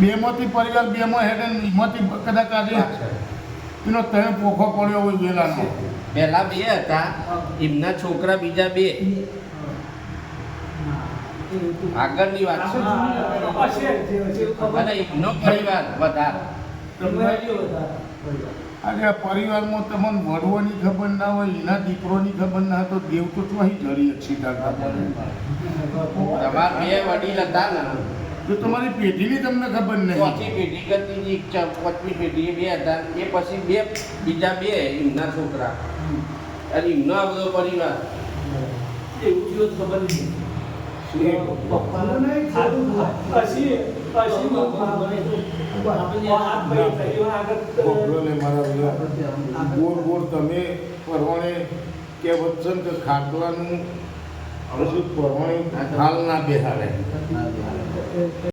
બેમાંથી પરિવાર બેમાં હેડે ને કદાચ આજે એનો ત્રણ પોખો પડ્યો હોય વેલાનો. પહેલા બે હતા એમના છોકરા બીજા બે. આગળની વાત છે અને એમનો પરિવાર વધારે. આજે પરિવારમાં તમને વડવાની ખબર ના હોય એના દીકરોની ખબર ના હોય તો દેવ તો ચોહી જડી સીધા તમારા બે વડીલ હતા ને? જો તમારી પેઢીની તમને ખબર નહીં. ચોથી પેઢી કરતી ઈચ્છા પાંચમી પેઢી બે હતા એ પછી બે બીજા બે એમના છોકરા. અને એમનો આ બધો પરિવાર. એવું ને. મારા નહીં ગોળ ગોળ તમે પરવાણે કે વચન કે ખાટલાનું પછી પરવાણે હાલ ના બેહાડે. Mm-hmm.